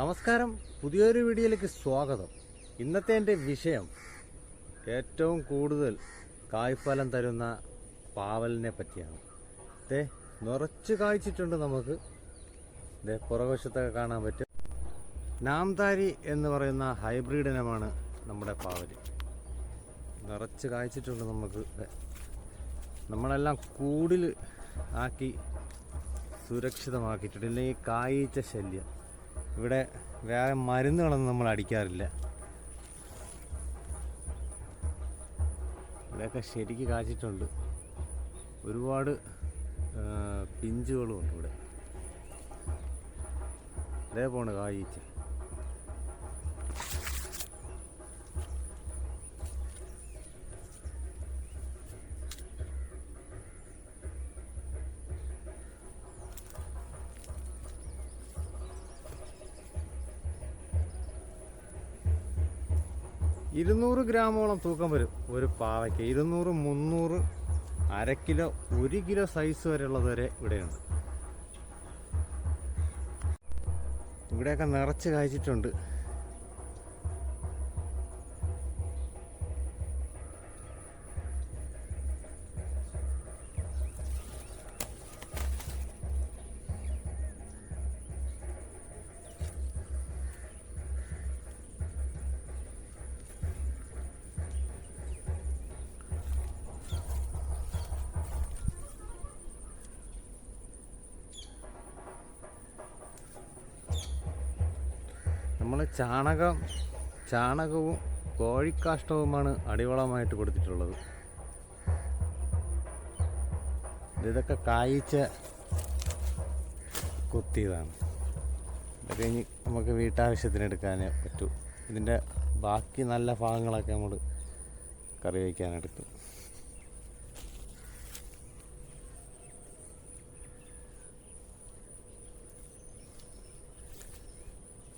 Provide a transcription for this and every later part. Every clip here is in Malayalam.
നമസ്കാരം. പുതിയൊരു വീഡിയോയിലേക്ക് സ്വാഗതം. ഇന്നത്തെ എന്റെ വിഷയം ഏറ്റവും കൂടുതൽ കായ്ഫലം തരുന്ന പാവലിനെ പറ്റിയാണ്. ദേ നിറച്ച് കായ്ച്ചിട്ടുണ്ട് നമുക്ക്. ദേ പുറകുവശത്തൊക്കെ കാണാൻ പറ്റും. നാംതാരി എന്ന് പറയുന്ന ഹൈബ്രിഡ് ഇനമാണ് നമ്മുടെ പാവൽ നിറച്ച് കായ്ച്ചിട്ടുണ്ട് നമുക്ക്. നമ്മളെല്ലാം കൂടിൽ ആക്കി സുരക്ഷിതമാക്കിയിട്ടുണ്ട്. ഇല്ലെങ്കിൽ കായ്ച്ച ശല്യം. ഇവിടെ വേറെ മരുന്നുകളൊന്നും നമ്മൾ അടിക്കാറില്ല. ഇവിടെയൊക്കെ ശരിക്ക് കാച്ചിട്ടുണ്ട്. ഒരുപാട് പിഞ്ചുകളും ഉണ്ട് ഇവിടെ. ഇതേ പോണ് ഇരുന്നൂറ് ഗ്രാമോളം തൂക്കം വരും. ഒരു പാവയ്ക്ക് ഇരുന്നൂറ് മുന്നൂറ് അര കിലോ ഒരു കിലോ സൈസ് വരെയുള്ളത് വരെ ഇവിടെയുണ്ട്. ഇവിടെയൊക്കെ നിറച്ച് കായ്ച്ചിട്ടുണ്ട്. നമ്മൾ ചാണകം ചാണകവും കോഴിക്കാഷ്ടവുമാണ് അടിവളമായിട്ട് കൊടുത്തിട്ടുള്ളത്. ഇതൊക്കെ കായ്ച്ച കുത്തിയതാണ്. ഇത് കഴിഞ്ഞ് നമുക്ക് വീട്ടാവശ്യത്തിന് എടുക്കാനേ പറ്റൂ. ഇതിന്റെ ബാക്കി നല്ല ഭാഗങ്ങളൊക്കെ നമ്മൾ കറി വയ്ക്കാനെടുക്കും.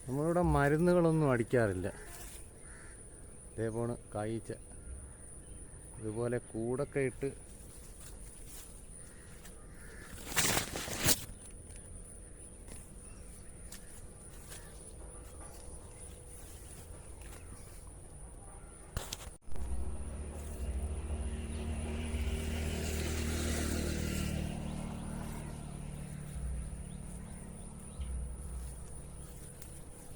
നമ്മളിവിടെ മരുന്നുകളൊന്നും അടിക്കാറില്ല. ഇതേപോലെ കായ്ച്ച ഇതുപോലെ കൂടൊക്കെ ഇട്ട്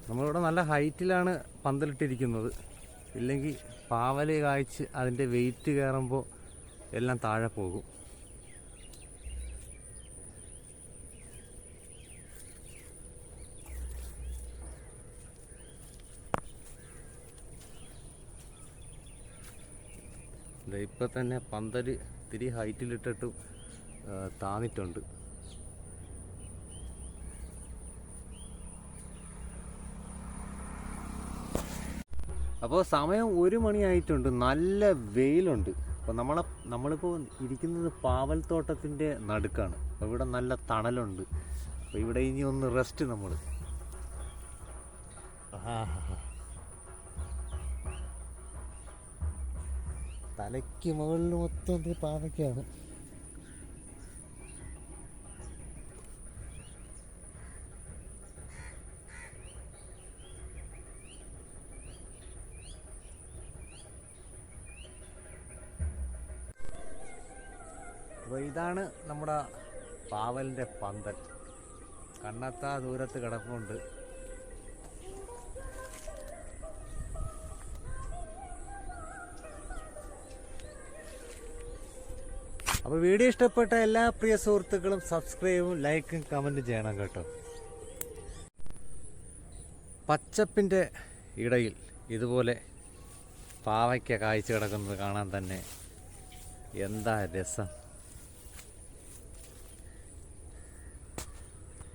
നമ്മളിവിടെ നല്ല ഹൈറ്റിലാണ് പന്തലിട്ടിരിക്കുന്നത്. ഇല്ലെങ്കിൽ പാവൽ കായ്ച്ച് അതിന്റെ വെയിറ്റ് കയറുമ്പോൾ എല്ലാം താഴെ പോകും. ഇപ്പം തന്നെ പന്തൽ ഇത്തിരി ഹൈറ്റിലിട്ടിട്ട് താന്നിട്ടുണ്ട്. അപ്പോൾ സമയം ഒരു മണിയായിട്ടുണ്ട്. നല്ല വെയിലുണ്ട്. അപ്പോൾ നമ്മളെ നമ്മളിപ്പോൾ ഇരിക്കുന്നത് പാവൽ പാവൽത്തോട്ടത്തിന്റെ നടുക്കാണ്. അപ്പോൾ ഇവിടെ നല്ല തണലുണ്ട്. അപ്പോൾ ഇവിടെ ഇനി ഒന്ന് റെസ്റ്റ് നമ്മൾ തലയ്ക്ക് മുകളിൽ മൊത്തം പാവയ്ക്കാണ്. അപ്പോൾ ഇതാണ് നമ്മുടെ പാവലിന്റെ പന്തൽ. കണ്ണത്താ ദൂരത്ത് കിടപ്പുണ്ട്. അപ്പോൾ വീഡിയോ ഇഷ്ടപ്പെട്ട എല്ലാ പ്രിയ സുഹൃത്തുക്കളും സബ്സ്ക്രൈബും ലൈക്കും കമന്റും ചെയ്യണം കേട്ടോ. പച്ചപ്പിന്റെ ഇടയിൽ ഇതുപോലെ പാവയ്ക്ക കായ്ച്ചു കിടക്കുന്നത് കാണാൻ തന്നെ എന്താ രസം.